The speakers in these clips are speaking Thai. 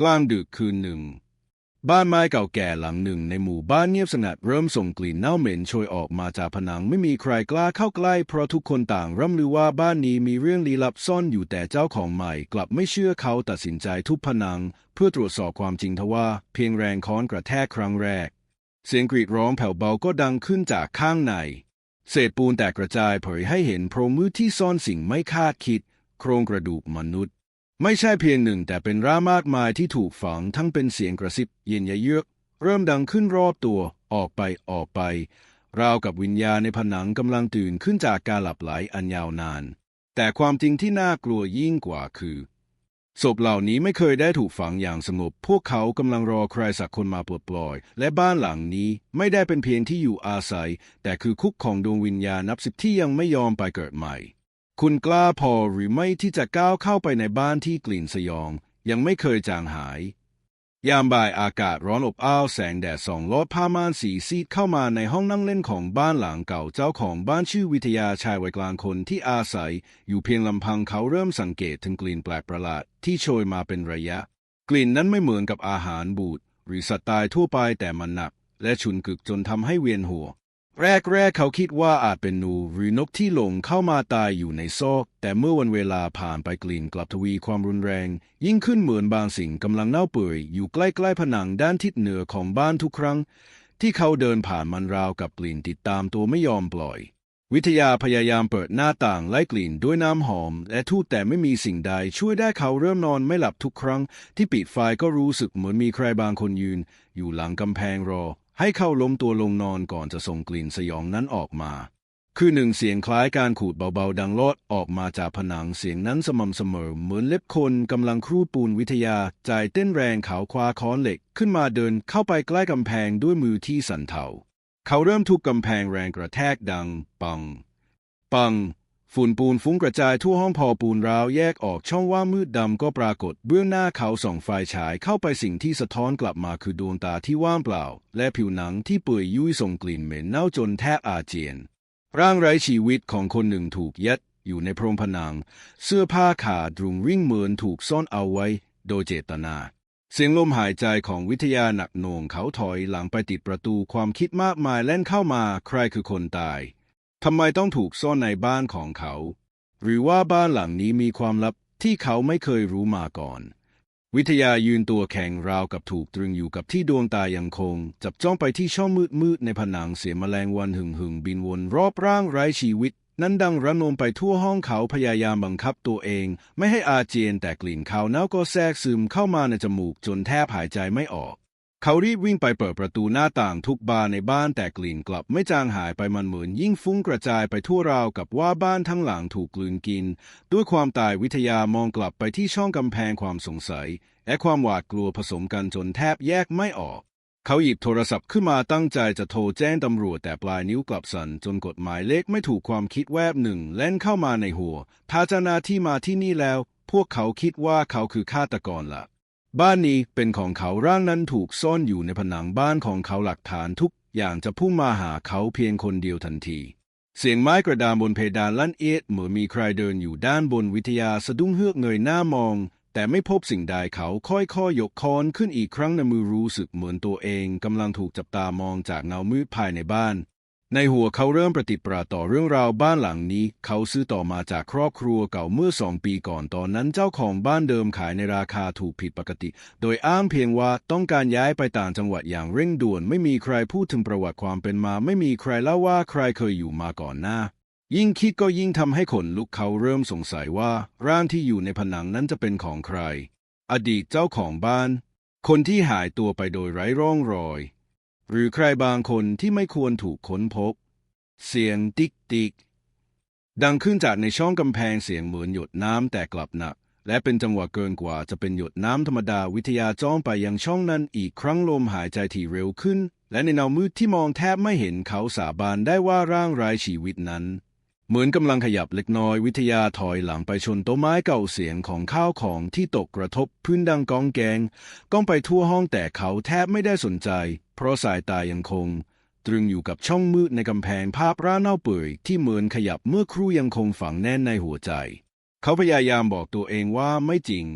กลางดึกคืนหนึ่ง บ้านไม้เก่าแก่หลังหนึ่งในหมู่บ้านเงียบสงัดเริ่มส่งกลิ่นเน่าเหม็นโชยออกมาจากผนังไม่มีใครกล้าเข้าใกล้ เพราะทุกคนต่างร่ำลือว่าบ้านนี้มีเรื่องลี้ลับซ่อนอยู่แต่เจ้าของใหม่ กลับไม่เชื่อเขาตัดสินใจทุบผนัง เพื่อตรวจสอบความจริงทว่าเพียงแรงค้อนกระแทกครั้งแรก เสียงกรีดร้องแผ่วเบาก็ดังขึ้นจากข้างใน เศษปูนแตกกระจายเผยให้เห็นโพรงมืดที่ซ่อนสิ่งไม่คาดคิด โครงกระดูกมนุษย์ ไม่ใช่เพียงหนึ่งแต่เป็นร่ามากมายที่ถูกฝังทั้งเป็นเสียงกระซิบเย็นยะเยือก เริ่มดังขึ้นรอบตัวออกไปออกไป ราวกับวิญญาณในผนังกำลังตื่นขึ้นจากการหลับไหลอันยาวนาน แต่ความจริงที่น่ากลัวยิ่งกว่าคือศพเหล่านี้ไม่เคยได้ถูกฝังอย่างสงบ พวกเขากำลังรอใครสักคนมาปลดปล่อย และบ้านหลังนี้ไม่ได้เป็นเพียงที่อยู่อาศัย แต่คือคุกของดวงวิญญาณนับสิบที่ยังไม่ยอมไปเกิดใหม่ คุณกล้าพอหรือไม่ที่จะก้าวเข้าไปในบ้านที่กลิ่นสยอง ยังไม่เคยจางหาย ยามบ่ายอากาศร้อนอบอ้าวแสงแดดส่องลอดผ้าม่านสีซีดเข้ามาในห้องนั่งเล่นของบ้านหลังเก่าเจ้าของบ้านชื่อวิทยาชายวัยกลางคนที่อาศัย อยู่เพียงลำพังเขาเริ่มสังเกตถึงกลิ่นแปลกประหลาดที่โชยมาเป็นระยะ กลิ่นนั้นไม่เหมือนกับอาหารบูดหรือสัตว์ตายทั่วไปแต่มันหนัก และฉุนกึกจนทำให้เวียนหัว แรกๆ เขาคิดว่าอาจเป็นหนูหรือนกที่หลงเข้ามาตายอยู่ในซอก แต่เมื่อวันเวลาผ่านไปกลิ่นกลับทวีความรุนแรง ยิ่งขึ้นเหมือนบางสิ่งกำลังเน่าเปื่อยอยู่ใกล้ๆผนังด้านทิศเหนือของบ้านทุกครั้ง ที่เขาเดินผ่านมันราวกับกลิ่นติดตามตัวไม่ยอมปล่อย วิทยาพยายามเปิดหน้าต่างไล่กลิ่นด้วยน้ำหอม และทูตแต่ไม่มีสิ่งใดช่วยได้เขาเริ่มนอนไม่หลับทุกครั้ง ที่ปิดไฟก็รู้สึกเหมือนมีใครบางคนยืน อยู่หลังกำแพงรอ ให้เขาล้มตัวลงนอนก่อนจะส่งกลิ่นสยองนั้นออกมา คือหนึ่งเสียงคล้ายการขูดเบาๆ ดังลอดออกมาจากผนังเสียงนั้นสม่ำเสมอ เหมือนเล็บคนกำลังครูดปูนวิทยา ใจเต้นแรงเขาคว้าค้อนเหล็ก ขึ้นมาเดินเข้าไปใกล้กำแพงด้วยมือที่สั่นเทาเขาเริ่มทุบกำแพงแรงกระแทกดัง ปัง ปัง ฝุ่นปูนฟุ้งกระจายทั่วห้องพอปูนราวแยกออกช่องว่างมืดดำก็ปรากฏ เบื้องหน้าเขาส่องไฟฉายเข้าไปสิ่งที่สะท้อนกลับมาคือดวงตาที่ว่างเปล่า และผิวหนังที่เปื่อยยุ่ยส่งกลิ่นเหม็นเน่าจนแทบอาเจียน ร่างไร้ชีวิตของคนหนึ่งถูกยัดอยู่ในโพรงผนัง เสื้อผ้าขาดรุงริ่งเหมือนถูกซ่อนเอาไว้ โดยเจตนา เสียงลมหายใจของวิทยาหนักหน่วงเขาถอยหลังไปติดประตูความคิดมากมายแล่นเข้ามาใครคือคนตาย ทำไมต้องถูกซ่อนในบ้านของเขา หรือว่าบ้านหลังนี้มีความลับที่เขาไม่เคยรู้มาก่อน วิทยายืนตัวแข็งราวกับถูกตรึงอยู่กับที่ดวงตายังคง จับจ้องไปที่ช่องมืดๆในผนังเสียงแมลงวันหึ่งหึงบินวนรอบร่างไร้ชีวิต นั้นดังระนมไปทั่วห้องเขาพยายามบังคับตัวเอง ไม่ให้อาเจียนแต่กลิ่นเขาเน่าก็แทรกซึมเข้ามาในจมูกจนแทบหายใจไม่ออก เขารีบวิ่งไปเปิดประตูหน้าต่างทุกบานในบ้านแต่กลิ่นกลับไม่จางหายไปมันเหมือนยิ่งฟุ้งกระจายไปทั่วราวกับว่าบ้านทั้งหลังถูกกลืนกิน ด้วยความตายวิทยามองกลับไปที่ช่องกำแพงความสงสัย และความหวาดกลัวผสมกันจนแทบแยกไม่ออก เขาหยิบโทรศัพท์ขึ้นมาตั้งใจจะโทรแจ้งตำรวจแต่ปลายนิ้วกลับสั่นจนกดหมายเลขไม่ถูกความคิดแวบหนึ่งเล่นเข้ามาในหัวถ้าเจ้าหน้าที่มาที่นี่แล้ว พวกเขาคิดว่าเขาคือฆาตกรล่ะ บ้านนี้เป็นของเขาร่างนั้นถูกซ่อนอยู่ในผนังบ้านของเขาหลักฐานทุกอย่างจะพุ่งมาหาเขาเพียงคนเดียวทันที เสียงไม้กระดานบนเพดานลั่นเอียดเหมือนมีใครเดินอยู่ด้านบนวิทยาสะดุ้งเฮือกเงยหน้ามอง แต่ไม่พบสิ่งใดเขาค่อยๆยกคอนขึ้นอีกครั้งในมือรู้สึกเหมือนตัวเองกำลังถูกจับตามองจากเงามืดภายในบ้าน ในหัวเขาเริ่มประติดประต่อเรื่องราวบ้านหลังนี้ เขาซื้อต่อมาจากครอบครัวเก่าเมื่อสองปีก่อนตอนนั้นเจ้าของบ้านเดิมขายในราคาถูกผิดปกติ โดยอ้างเพียงว่าต้องการย้ายไปต่างจังหวัดอย่างเร่งด่วน ไม่มีใครพูดถึงประวัติความเป็นมา ไม่มีใครเล่าว่าใครเคยอยู่มาก่อนหน้า ยิ่งคิดก็ยิ่งทำให้ขนลุกเขาเริ่มสงสัยว่า ร่างที่อยู่ในผนังนั้นจะเป็นของใคร อดีตเจ้าของบ้าน คนที่หายตัวไปโดยไร้ร่องรอย หรือใครบางคนที่ไม่ควรถูกค้นพบ เสียงติ๊กติ๊กดังขึ้นจากในช่องกำแพงเสียงเหมือนหยดน้ำแต่กลับหนัก และเป็นจังหวะเกินกว่าจะเป็นหยดน้ำธรรมดาวิทยาจ้องไปยังช่องนั้นอีกครั้งลมหายใจที่เร็วขึ้น และในเงามืดที่มองแทบไม่เห็นเขาสาบานได้ว่าร่างไร้ชีวิตนั้น เหมือนกำลังขยับเล็กน้อยวิทยาถอยหลังไปชนต้นไม้เก่าเสียงของข้าวของที่ตกกระทบพื้นดังกองแกงก้องไปทั่วห้องแต่เขาแทบไม่ได้สนใจ เพราะสายตายังคง ตรึงอยู่กับช่องมืดในกำแพงภาพร่างเน่าเปื่อยที่เหมือนขยับเมื่อครู่ยังคงฝังแน่นในหัวใจ เขาพยายามบอกตัวเองว่าไม่จริง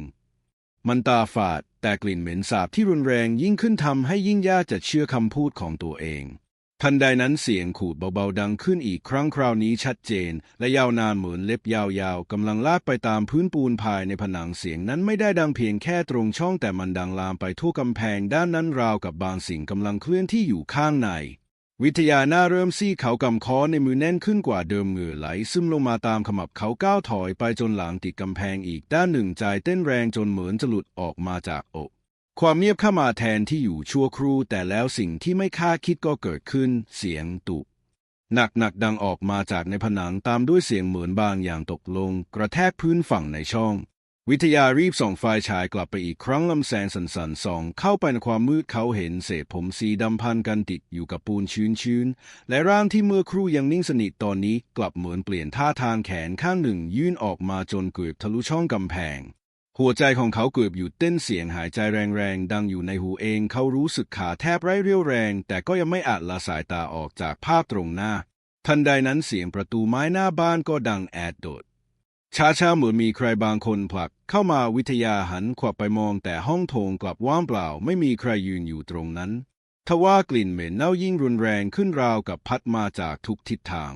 มันตาฝาดแต่กลิ่นเหม็นสาบที่รุนแรงยิ่งขึ้นทำให้ยิ่งยากจะเชื่อคำพูดของตัวเอง ทันใดนั้นเสียงขูดเบาๆดังขึ้นอีกครั้งคราวนี้ชัดเจน และยาวนานเหมือนเล็บยาวๆกำลังลากไปตามพื้นปูนภายในผนังเสียงนั้นไม่ได้ดังเพียงแค่ตรงช่องแต่มันดังลามไปทั่วกำแพงด้านนั้นราวกับบางสิ่งกำลังเคลื่อนที่อยู่ข้างใน วิทยาหน้าเริ่มซี่เขากำคอในมือแน่นขึ้นกว่าเดิมเหงื่อไหลซึมลงมาตามขมับเขาก้าวถอยไปจนหลังติดกำแพงอีกด้านหนึ่งใจเต้นแรงจนเหมือนจะหลุดออกมาจากอก ความเงียบเข้ามาแทนที่อยู่ชั่วครู่ แต่แล้วสิ่งที่ไม่คาดคิดก็เกิดขึ้น เสียงตุหนักหนักๆดังออกมาจากในผนังตามด้วยเสียงเหมือนบางอย่างตกลง กระแทกพื้นฝั่งในช่อง วิทยารีบส่องไฟฉายกลับไปอีกครั้งลำแสงสันๆส่องเข้าไปในความมืดเขาเห็นเศษผมสีดำพันกันติดอยู่กับปูนชื้นๆ และร่างที่เมื่อครู่ยังนิ่งสนิทตอนนี้กลับเหมือนเปลี่ยนท่าทางแขนข้างหนึ่งยื่นออกมาจนเกือบทะลุช่องกำแพง หัวใจของเขาเกือบหยุดเต้นเสียงหายใจแรงๆ ดังอยู่ในหูเองเขารู้สึกขาแทบไร้เรี่ยวแรง แต่ก็ยังไม่อาจละสายตาออกจากภาพตรงหน้า ทันใดนั้นเสียงประตูไม้หน้าบ้านก็ดังแอดโดดช้าๆเหมือนมีใครบางคนผลัก เข้ามาวิทยาหันขวับไปมองแต่ห้องโถงกลับว่างเปล่าไม่มีใครยืนอยู่ตรงนั้นทว่ากลิ่นเหม็นเน่ายิ่งรุนแรงขึ้นราวกับพัดมาจากทุกทิศทาง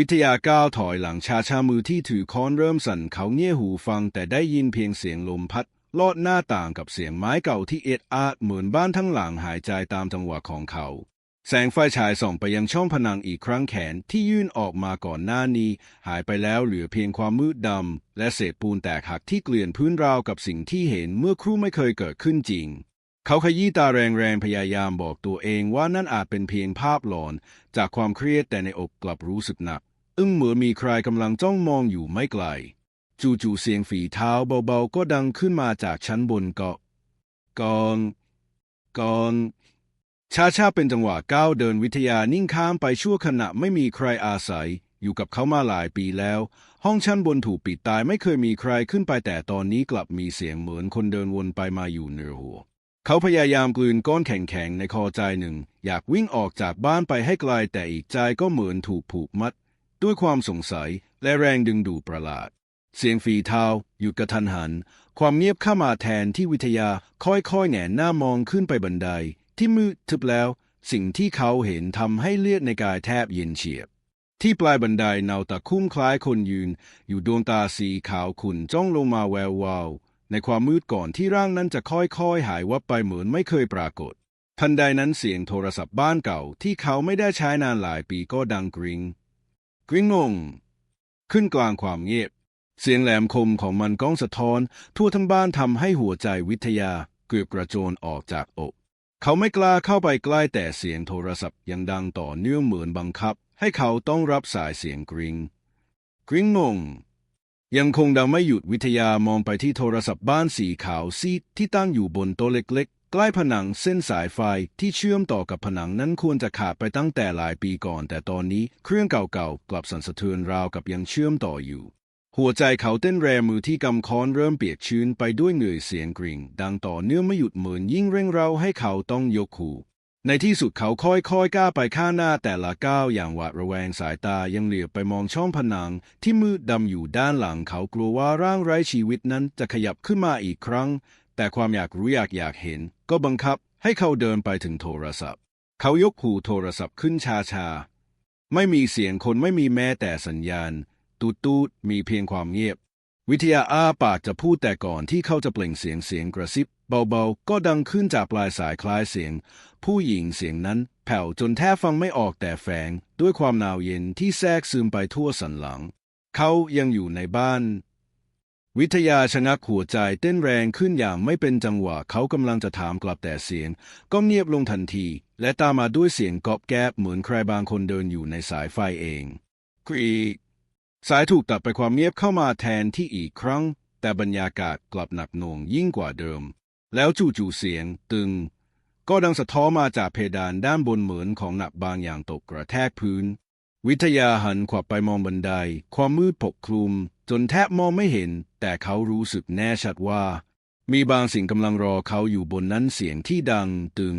วิทยาก้าวถอยหลังชาชามือที่ถือค้อนเริ่มสั่นเขาเงี่ยหูฟังแต่ได้ยินเพียงเสียงลมพัด ลอดหน้าต่างกับเสียงไม้เก่าที่เอ็ดอาดเหมือนบ้านทั้งหลังหายใจตามจังหวะของเขา แสงไฟฉายส่องไปยังช่องผนังอีกครั้งแขนที่ยื่นออกมาก่อนหน้านี้ หายไปแล้วเหลือเพียงความมืดดำและเศษปูนแตกหักที่เกลื่อนพื้นราวกับสิ่งที่เห็นเมื่อครู่ไม่เคยเกิดขึ้นจริงเขาขยี้ตาแรงๆ พยายามบอกตัวเองว่านั่นอาจเป็นเพียงภาพหลอน จากความเครียดแต่ในอกกลับรู้สึกหนัก อึ้งเหมือนมีใครกำลังจ้องมองอยู่ไม่ไกล จู่ๆเสียงฝีเท้าเบาๆ ก็ดังขึ้นมาจากชั้นบนเกาะกองกองช้าๆเป็นจังหวะก้าวเดินวิทยานิ่งข้ามไปชั่วขณะไม่มีใครอาศัย อยู่กับเขามาหลายปีแล้ว ห้องชั้นบนถูกปิดตายไม่เคยมีใครขึ้นไปแต่ตอนนี้กลับมีเสียงเหมือนคนเดินวนไปมาอยู่เหนือหัว เขาพยายามกลืนก้อนแข็งๆในคอใจหนึ่ง อยากวิ่งออกจากบ้านไปให้ไกลแต่อีกใจก็เหมือนถูกผูกมัด ด้วยความสงสัยและแรงดึงดูดประหลาด เสียงฝีเท้าหยุดกระทันหัน ความเงียบเข้ามาแทนที่วิทยาค่อยๆแหงนหน้ามองขึ้นไปบันได ที่มืดทึบแล้ว สิ่งที่เขาเห็นทำให้เลือดในกายแทบเย็นเฉียบ ที่ปลายบันไดเนาตะคุ่มคล้ายคนยืน อยู่ดวงตาสีขาวขุ่นจ้องลงมาแวววาวในความมืดก่อนที่ร่างนั้นจะค่อยๆ หายวับไปเหมือนไม่เคยปรากฏทันใดนั้นเสียงโทรศัพท์บ้านเก่าที่เขาไม่ได้ใช้นานหลายปีก็ดังกริง กริ้งงงขึ้นกลางความเงียบ เสียงแหลมคมของมันก้องสะท้อน ทั่วทั้งบ้านทำให้หัวใจวิทยาเกือบกระโจนออกจากอก เขาไม่กล้าเข้าไปใกล้แต่เสียงโทรศัพท์ยังดังต่อเนื่องเหมือนบังคับ ให้เขาต้องรับสายเสียงกริงกริงงงยังคงดังไม่หยุดวิทยามองไปที่โทรศัพท์บ้านสีขาวซีดที่ตั้งอยู่บนโต๊ะเล็กๆใกล้ผนังเส้นสายไฟที่เชื่อมต่อกับผนังนั้นควรจะขาดไปตั้งแต่หลายปีก่อน แต่ตอนนี้เครื่องเก่าๆกลับสั่นสะเทือนราวกับยังเชื่อมต่ออยู่ หัวใจเขาเต้นแรงมือที่กำค้อนเริ่มเปียกชื้นไปด้วยเหงื่อเสียงกริ่ง ดังต่อเนื่องไม่หยุดเหมือนยิ่งเร่งเร้าให้เขาต้องยกหูในที่สุดเขาค่อยๆก้าวไปข้างหน้าแต่ละก้าวอย่างหวาดระแวงสายตายังเหลือบไปมองช่องผนัง ที่มืดดำอยู่ด้านหลังเขากลัวว่าร่างไร้ชีวิตนั้นจะขยับขึ้นมาอีกครั้ง แต่ความอยากรู้อยากอยากเห็น ก็บังคับให้เขาเดินไปถึงโทรศัพท์ เขายกหูโทรศัพท์ขึ้นชาๆไม่มีเสียงคนไม่มีแม้แต่สัญญาณ ตูดตูดมีเพียงความเงียบ วิทยาอาปากจะพูดแต่ก่อนที่เขาจะเปล่งเสียงเสียงกระซิบ เบาๆ ก็ดังขึ้นจากปลายสายคล้ายเสียง ผู้หญิงเสียงนั้นแผ่วจนแทบฟังไม่ออกแต่แฝง ด้วยความหนาวเย็นที่แทรกซึมไปทั่วสันหลัง เขายังอยู่ในบ้าน วิทยาชะงักหัวใจเต้นแรงขึ้นอย่างไม่เป็นจังหวะเขากำลังจะถามกลับแต่เสียง ก็เงียบลงทันที และตามมาด้วยเสียงกอบแกบเหมือนใครบางคนเดินอยู่ในสายไฟเองกรีสายถูกตัดไปความเงียบเข้ามาแทนที่อีกครั้ง แต่บรรยากาศกลับหนักหน่วงยิ่งกว่าเดิม แล้วจู่ๆเสียงตึง ก็ดังสะท้อมาจากเพดานด้านบนเหมือนของหนักบางอย่างตกกระแทกพื้น วิทยาหันขวับไปมองบันได ความมืดปกคลุม จนแทบมองไม่เห็น แต่เขารู้สึกแน่ชัดว่า มีบางสิ่งกำลังรอเขาอยู่บนนั้นเสียงที่ดังตึง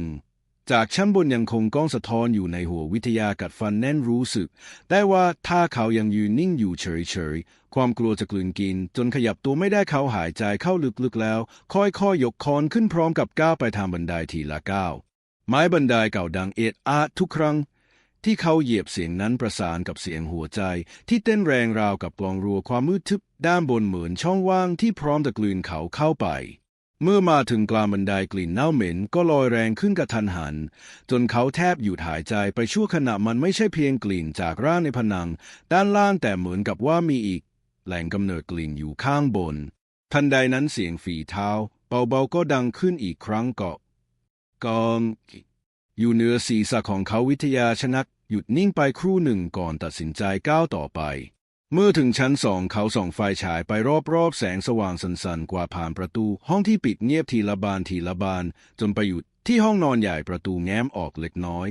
จากชั้นบนยังคงก้องสะท้อนอยู่ในหัววิทยากัดฟันแน่นรู้สึก ได้ว่าถ้าเขายังยืนนิ่งอยู่เฉยๆ ความกลัวจะกลืนกิน จนขยับตัวไม่ได้เขาหายใจเข้าลึกๆแล้ว ค่อยๆยกคอนขึ้นพร้อมกับก้าวไปทางบันไดทีละก้าวไม้บันไดเก่าดังเอ็ดอาดทุกครั้ง ที่เขาเหยียบเสียงนั้นประสานกับเสียงหัวใจ ที่เต้นแรงราวกับกลองรัวความมืดทึบด้านบนเหมือนช่องว่างที่พร้อมจะกลืนเขาเข้าไป เมื่อมาถึงกลางบันไดกลิ่นเน่าเหม็นก็ลอยแรงขึ้นกระทันหัน จนเขาแทบหยุดหายใจไปชั่วขณะมันไม่ใช่เพียงกลิ่นจากร่างในผนัง ด้านล่างแต่เหมือนกับว่ามีอีก แหล่งกำเนิดกลิ่นอยู่ข้างบน ทันใดนั้นเสียงฝีเท้า เบาๆก็ดังขึ้นอีกครั้งเกาะกองอยู่เหนือศีรษะของเขาวิทยาชนัก หยุดนิ่งไปครู่หนึ่งก่อนตัดสินใจก้าวต่อไป เมื่อถึงชั้นสองเขาส่องไฟฉายไปรอบๆ แสงสว่างสันๆ กว่าผ่านประตู ห้องที่ปิดเงียบทีละบานทีละบาน จนไปหยุดที่ห้องนอนใหญ่ประตูแง้มออกเล็กน้อย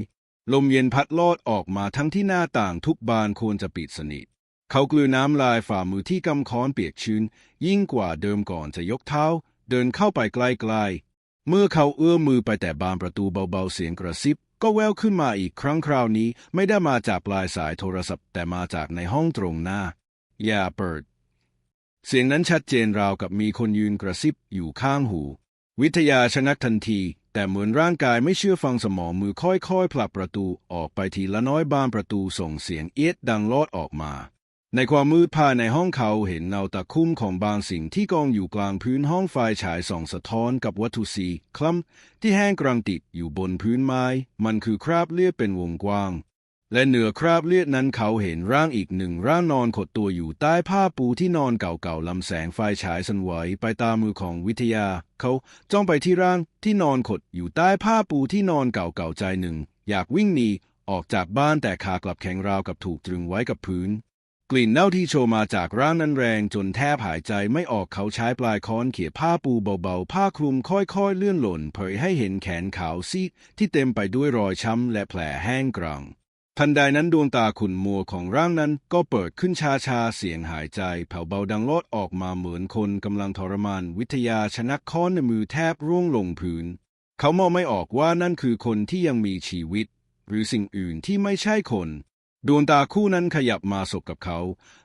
ลมเย็นพัดลอดออกมาทั้งที่หน้าต่างทุกบานควรจะปิดสนิท เขากลืนน้ำลายฝ่ามือที่กำค้อนเปียกชื้น ยิ่งกว่าเดิมก่อนจะยกเท้า เดินเข้าไปใกล้ๆเมื่อเขาเอื้อมมือไปแต่บานประตูเบาๆเสียงกระซิบ ก็แววขึ้นมาอีกครั้งคราวนี้ไม่ได้มาจากปลายสายโทรศัพท์ แต่มาจากในห้องตรงหน้า อย่าเปิด เสียงนั้นชัดเจนราวกับมีคนยืนกระซิบอยู่ข้างหู วิทยาชะงักทันที แต่เหมือนร่างกายไม่เชื่อฟังสมองมือค่อยๆผลักประตูออกไปทีละน้อยบานประตูส่งเสียงเอียดดังลอดออกมา ในความมืดภายในห้องเขาเห็นเงาตะคุ่มของบางสิ่งที่กองอยู่กลางพื้นห้องไฟฉายส่องสะท้อนกับวัตถุสีคล้ำที่แห้งกรังติดอยู่บนพื้นไม้ มันคือคราบเลือดเป็นวงกว้าง และเหนือคราบเลือดนั้นเขาเห็นร่างอีกหนึ่งร่างนอนขดตัวอยู่ใต้ผ้าปูที่นอนเก่าๆลำแสงไฟฉายสันไหวไปตามมือของวิทยา เขาจ้องไปที่ร่างที่นอนขดอยู่ใต้ผ้าปูที่นอนเก่าๆใจหนึ่ง อยากวิ่งหนีออกจากบ้านแต่ขากลับแข็งราวกับถูกตรึงไว้กับพื้น กลิ่นเน่าที่โชยมาจากร่างนั้นแรงจนแทบหายใจไม่ออกเขาใช้ปลายค้อนเขี่ยผ้าปูเบาๆ ผ้าคลุมค่อยๆ เลื่อนหล่น เผยให้เห็นแขนขาวซีดที่เต็มไปด้วยรอยช้ำและแผลแห้งกรัง ทันใดนั้นดวงตาขุ่นมัวของร่างนั้นก็เปิดขึ้นชาๆ เสียงหายใจแผ่วเบาดังลอดออกมาเหมือนคนกำลังทรมาน วิทยาชนักค้อนในมือแทบร่วงลงพื้น เขามองไม่ออกว่านั่นคือคนที่ยังมีชีวิต หรือสิ่งอื่นที่ไม่ใช่คน ดวงตาคู่นั้นขยับมาสบกับเขา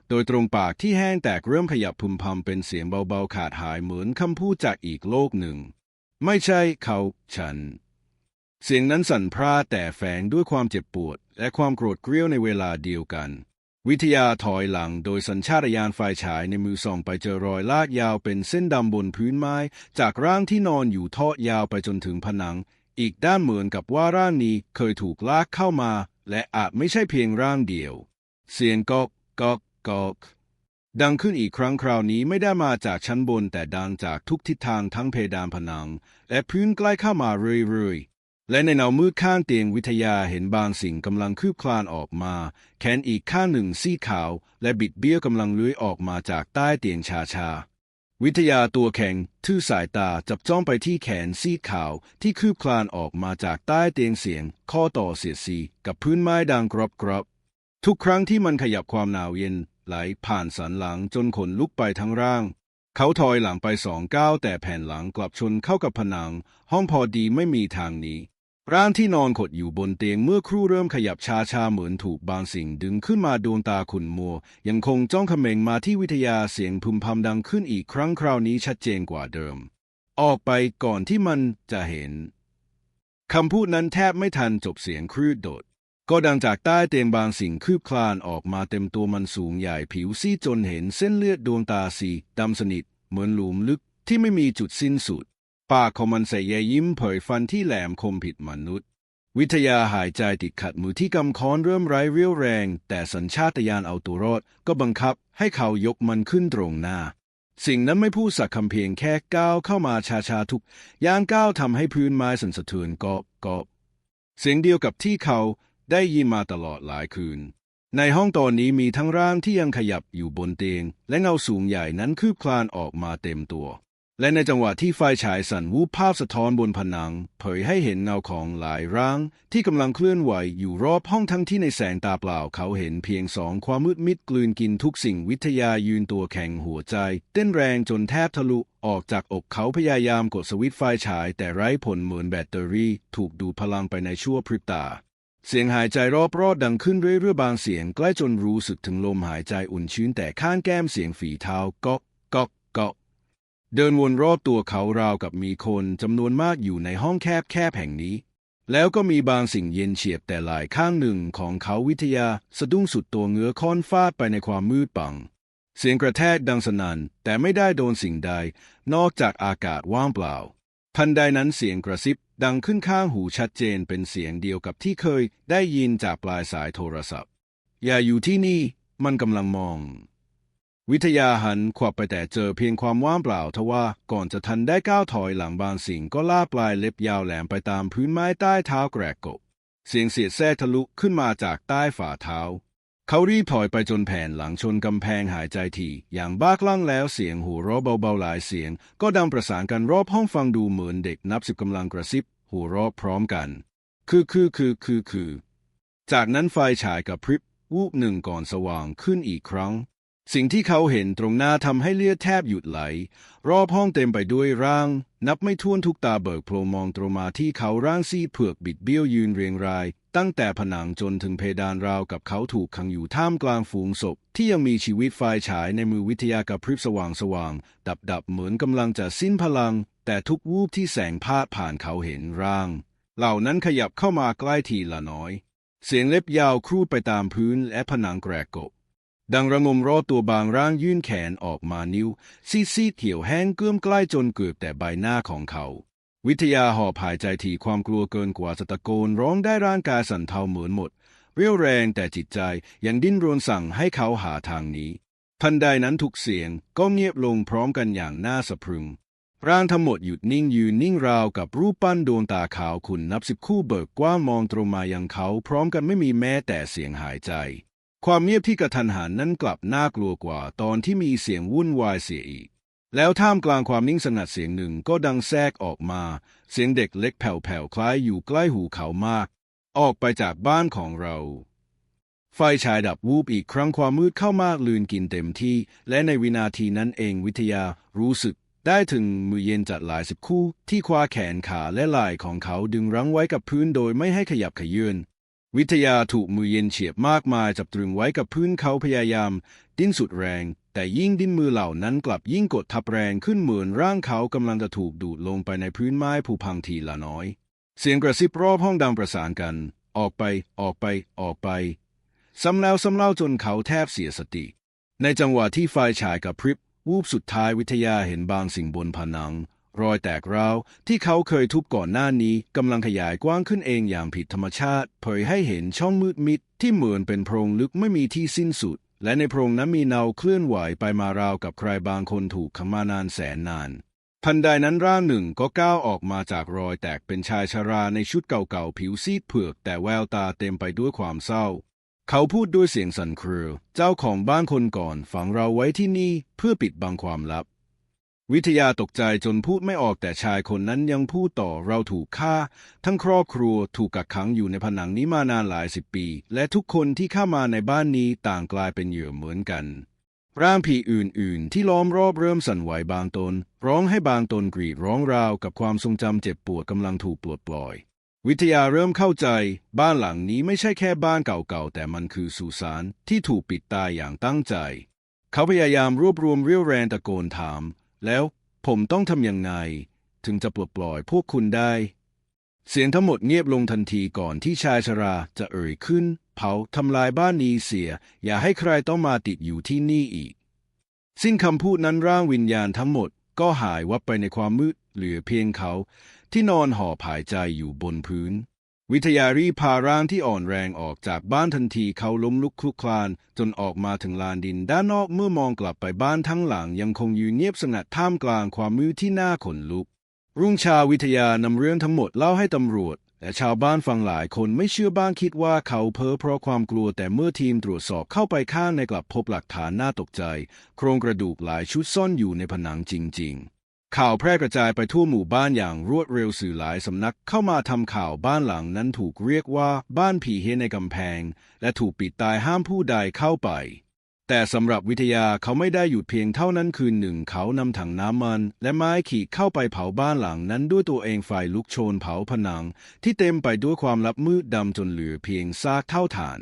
โดยตรงปากที่แห้งแตกเริ่มขยับพึมพำเป็นเสียงเบาๆขาดหายเหมือนคำพูดจากอีกโลกหนึ่ง ไม่ใช่เขาฉัน เสียงนั้นสั่นพร่าแต่แฝงด้วยความเจ็บปวด และความโกรธเกรี้ยวในเวลาเดียวกัน วิทยาถอยหลังโดยสัญชาตญาณไฟฉายในมือส่องไปเจอรอยลากยาวเป็นเส้นดำบนพื้นไม้ จากร่างที่นอนอยู่ทอดยาวไปจนถึงผนัง อีกด้านเหมือนกับว่าร่างนี้เคยถูกลากเข้ามา และอาจไม่ใช่เพียงร่างเดียว เสียงกอกกอกกอกดังขึ้นอีกครั้งคราวนี้ไม่ได้มาจากชั้นบนแต่ดังจากทุกทิศทางทั้งเพดานผนัง และพื้นใกล้เข้ามาเรื่อยๆ และในเงามืดข้างเตียงวิทยาเห็นบางสิ่งกำลังคืบคลานออกมา แขนอีกข้างหนึ่งซีขาว และบิดเบี้ยวกำลังเลื้อยออกมาจากใต้เตียงชาชา วิทยาตัวแข็งทื่อสายตาจับจ้องไปที่แขนซีดขาวที่คืบคลานออกมาจากใต้เตียงเสียง ข้อต่อเสียดสีกับพื้นไม้ดังกรอบกรอบๆทุกครั้งที่มันขยับความหนาวเย็นไหลผ่านสันหลังจนขนลุกไปทั้งร่าง เขาถอยหลังไปสองก้าวแต่แผ่นหลังกลับชนเข้ากับผนัง ห้องพอดีไม่มีทางหนี ร่างที่นอนขดอยู่บนเตียงเมื่อครู่เริ่มขยับช้าๆเหมือนถูกบางสิ่งดึงขึ้นมาดวงตาขุ่นมัว ยังคงจ้องเขม็งมาที่วิทยาเสียงพึมพำดังขึ้นอีกครั้งคราวนี้ชัดเจนกว่าเดิม ออกไปก่อนที่มันจะเห็นคำพูดนั้นแทบไม่ทันจบเสียงครืดโดด ก็ดังจากใต้เตียงบางสิ่งคืบคลานออกมาเต็มตัวมันสูงใหญ่ผิวซีดจนเห็นเส้นเลือดดวงตาสีดำสนิทเหมือนหลุมลึกที่ไม่มีจุดสิ้นสุด ปากของมันใส่แยยิ้มเผยฟันที่แหลมคมผิดมนุษย์ วิทยาหายใจติดขัดมือที่กำค้อนเริ่มไร้เรี่ยวแรง แต่สัญชาตญาณเอาตัวรอดก็บังคับให้เขายกมันขึ้นตรงหน้า สิ่งนั้นไม่พูดสักคำเพียงแค่ก้าวเข้ามาชาๆทุกย่างก้าวทำให้พื้นไม้สั่นสะเทือนกอบกอบเสียงเดียวกับที่เขาได้ยินมาตลอดหลายคืน ในห้องตอนนี้มีทั้งร่างที่ยังขยับอยู่บนเตียง และเงาสูงใหญ่นั้นคืบคลานออกมาเต็มตัว และในจังหวะที่ไฟฉายสั่นวูบภาพสะท้อนบนผนัง เผยให้เห็นเงาของหลายร่าง ที่กำลังเคลื่อนไหวอยู่รอบห้องทั้งที่ในแสงตาเปล่าเขาเห็นเพียงสองความมืดมิดกลืนกินทุกสิ่งวิทยายืนตัวแข็งหัวใจ เต้นแรงจนแทบทะลุออกจากอกเขาพยายามกดสวิตไฟฉาย แต่ไร้ผลเหมือนแบตเตอรี่ ถูกดูดพลังไปในชั่วพริบตา เสียงหายใจรอบรอดดังขึ้นเรื่อยๆบางเสียงใกล้จนรู้สึกถึงลมหายใจอุ่นชื้นแต่ข้างแก้มเสียงฝีเท้าก๊อกก๊อกก๊อก เดินวนรอบตัวเขาราวกับมีคนจำนวนมากอยู่ในห้องแคบแคบแห่งนี้ แล้วก็มีบางสิ่งเย็นเฉียบแต่หลายข้างหนึ่งของเขาวิทยาสะดุ้งสุดตัวเงื้อค้อนฟาดไปในความมืดปัง เสียงกระแทกดังสนั่นแต่ไม่ได้โดนสิ่งใด นอกจากอากาศว่างเปล่า ทันใดนั้นเสียงกระซิบดังขึ้นข้างหูชัดเจนเป็นเสียงเดียวกับที่เคยได้ยินจากปลายสายโทรศัพท์ อย่าอยู่ที่นี่ มันกำลังมอง วิทยาหันขวับไปแต่เจอเพียงความว่างเปล่าทว่าก่อนจะทันได้ก้าวถอยหลังบางสิ่งก็ลาปลายเล็บยาวแหลมไปตามพื้นไม้ใต้เท้าแกรกกบ เสียงเสียดแทรกทะลุขึ้นมาจากใต้ฝ่าเท้า เขารีบถอยไปจนแผ่นหลังชนกำแพงหายใจทีอย่างบ้าคลั่งแล้วเสียงหัวเราะเบาๆหลายเสียง ก็ดังประสานกันรอบห้องฟังดูเหมือนเด็กนับสิบกำลังกระซิบหัวเราะพร้อมกัน คือคือคือคือคือ จากนั้นไฟฉายกับพริบวูบหนึ่งก่อนสว่างขึ้นอีกครั้ง สิ่งที่เขาเห็นตรงหน้าทำให้เลือดแทบหยุดไหล รอบห้องเต็มไปด้วยร่าง นับไม่ถ้วนทุกตาเบิกโพลมองตรงมาที่เขาร่างซีเผือกบิดเบี้ยวยืนเรียงราย ตั้งแต่ผนังจนถึงเพดานราวกับเขาถูกขังอยู่ท่ามกลางฝูงศพ ที่ยังมีชีวิตไฟฉายในมือวิทยากับพริบสว่างสว่างดับดับเหมือนกำลังจะสิ้นพลัง แต่ทุกวูบที่แสงพาดผ่านเขาเห็นร่าง เหล่านั้นขยับเข้ามาใกล้ทีละน้อย เสียงเล็บยาวครูดไปตามพื้นและผนังแกรกกบ ดังระงมรอตัวบางร่างยื่นแขนออกมานิ้ว ซีดซีดๆเขียวแห้งเกื้อมใกล้จนเกือบแต่ใบหน้าของเขา วิทยาหอบหายใจที่ความกลัวเกินกว่าจะตะโกนร้องได้ร่างกายสั่นเทาเหมือนหมด เรียวแรงแต่จิตใจยังดิ้นรนสั่งให้เขาหาทางนี้ ทันใดนั้นทุกเสียงก็เงียบลงพร้อมกันอย่างน่าสะพรึงร่างทั้งหมดหยุดนิ่งยืนนิ่งราวกับรูปปั้นดวงตาขาวขุนนับสิบคู่เบิกกว้างมองตรงมายังเขา พร้อมกันไม่มีแม้แต่เสียงหายใจ ความเงียบที่กระทันหันนั้นกลับน่ากลัวกว่าตอนที่มีเสียงวุ่นวายเสียอีก แล้วท่ามกลางความนิ่งสงัดเสียงหนึ่งก็ดังแทรกออกมา เสียงเด็กเล็กแผ่วๆคล้ายอยู่ใกล้หูเขามาก ออกไปจากบ้านของเรา ไฟฉายดับวูบอีกครั้งความมืดเข้ามากลืนกินเต็มที่ และในวินาทีนั้นเองวิทยารู้สึกได้ถึงมือเย็นจัดหลายสิบคู่ที่คว้าแขนขาและไหล่ของเขาดึงรั้งไว้กับพื้นโดยไม่ให้ขยับขยื่น วิทยาถูกมือเย็นเฉียบมากมายจับตรึงไว้กับพื้นเขาพยายาม ดิ้นสุดแรง แต่ยิ่งดิ้นมือเหล่านั้นกลับยิ่งกดทับแรงขึ้นเหมือนร่างเขากำลังจะถูกดูดลงไปในพื้นไม้ผุพังทีละน้อย เสียงกระซิบรอบห้องดังประสานกัน ออกไปออกไปออกไปซ้ำแล้วซ้ำเล่าจนเขาแทบเสียสติ ในจังหวะที่ไฟฉายกับพริบวูบสุดท้ายวิทยาเห็นบางสิ่งบนผนัง รอยแตกร้าวที่เขาเคยทุบก่อนหน้านี้กำลังขยายกว้างขึ้นเองอย่างผิดธรรมชาติ เผยให้เห็นช่องมืดมิดที่เหมือนเป็นโพรงลึกไม่มีที่สิ้นสุด และในโพรงนั้นมีเนาเคลื่อนไหวไปมาราวกับใครบางคนถูกขมานานแสนนานทันใดนั้นร่างหนึ่งก็ก้าวออกมาจากรอยแตกเป็นชายชราในชุดเก่าๆผิวซีดเผือก แต่แววตาเต็มไปด้วยความเศร้า เขาพูดด้วยเสียงสั่นเครือ เจ้าของบ้านคนก่อนฝังเราไว้ที่นี่เพื่อปิดบังความลับ วิทยาตกใจจนพูดไม่ออกแต่ชายคนนั้นยังพูดต่อเราถูกฆ่า ทั้งครอบครัวถูกกักขังอยู่ในผนังนี้มานานหลายสิบปี และทุกคนที่เข้ามาในบ้านนี้ต่างกลายเป็นเหยื่อเหมือนกันร่างผีอื่น ๆ ที่ล้อมรอบเริ่มสั่นไหวบางตน ร้องให้บางตนกรีดร้องราวกับความทรงจำเจ็บปวดกำลังถูกปลดปล่อย วิทยาเริ่มเข้าใจ บ้านหลังนี้ไม่ใช่แค่บ้านเก่าๆ แต่มันคือสุสานที่ถูกปิดตายอย่างตั้งใจ เขาพยายามรวบรวมเรี่ยวแรงตะโกนถาม แล้วผมต้องทำยังไง ถึงจะปลดปล่อยพวกคุณได้ เสียงทั้งหมดเงียบลงทันทีก่อนที่ชายชราจะเอ่ยขึ้น เผาทำลายบ้านนี้เสีย อย่าให้ใครต้องมาติดอยู่ที่นี่อีก สิ้นคำพูดนั้นร่างวิญญาณทั้งหมดก็หายวับไปในความมืดเหลือเพียงเขาที่นอนห่อผายใจอยู่บนพื้น วิทยารีพาร่างที่อ่อนแรงออกจากบ้านทันทีเขาล้มลุกคลุกคลาน จนออกมาถึงลานดินด้านนอกเมื่อมองกลับไปบ้านทั้งหลังยังคงอยืนเงียบสงัดท่ามกลางความมืดที่น่าขนลุก รุ่งชาวิทยานำเรื่องทั้งหมดเล่าให้ตำรวจและชาวบ้านฟังหลายคนไม่เชื่อบ้างคิดว่าเขาเพ้อเพราะความกลัวแต่เมื่อทีมตรวจสอบเข้าไปข้างในกลับพบหลักฐานน่าตกใจ โครงกระดูกหลายชุดซ่อนอยู่ในผนังจริง ข่าวแพร่กระจายไปทั่วหมู่บ้านอย่างรวดเร็วสื่อหลายสำนักเข้ามาทำข่าวบ้านหลังนั้นถูกเรียกว่าบ้านผีเฮในกำแพง และถูกปิดตายห้ามผู้ใดเข้าไป แต่สำหรับวิทยาเขาไม่ได้หยุดเพียงเท่านั้นคืนหนึ่งเขานำถังน้ำมัน และไม้ขีดเข้าไปเผาบ้านหลังนั้นด้วยตัวเองไฟลุกโชนเผาผนัง ที่เต็มไปด้วยความลับมืดดำจนเหลือเพียงซากเท่าฐาน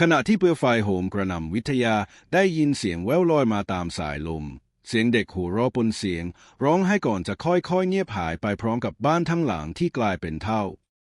ขณะที่เปลวไฟโหมกระหน่ำวิทยาได้ยินเสียงแว่วลอยมาตามสายลม เสียงเด็กหัวเราะปนเสียง ร้องให้ก่อนจะค่อยๆเงียบหายไปพร้อมกับบ้านทั้งหลังที่กลายเป็นเท่า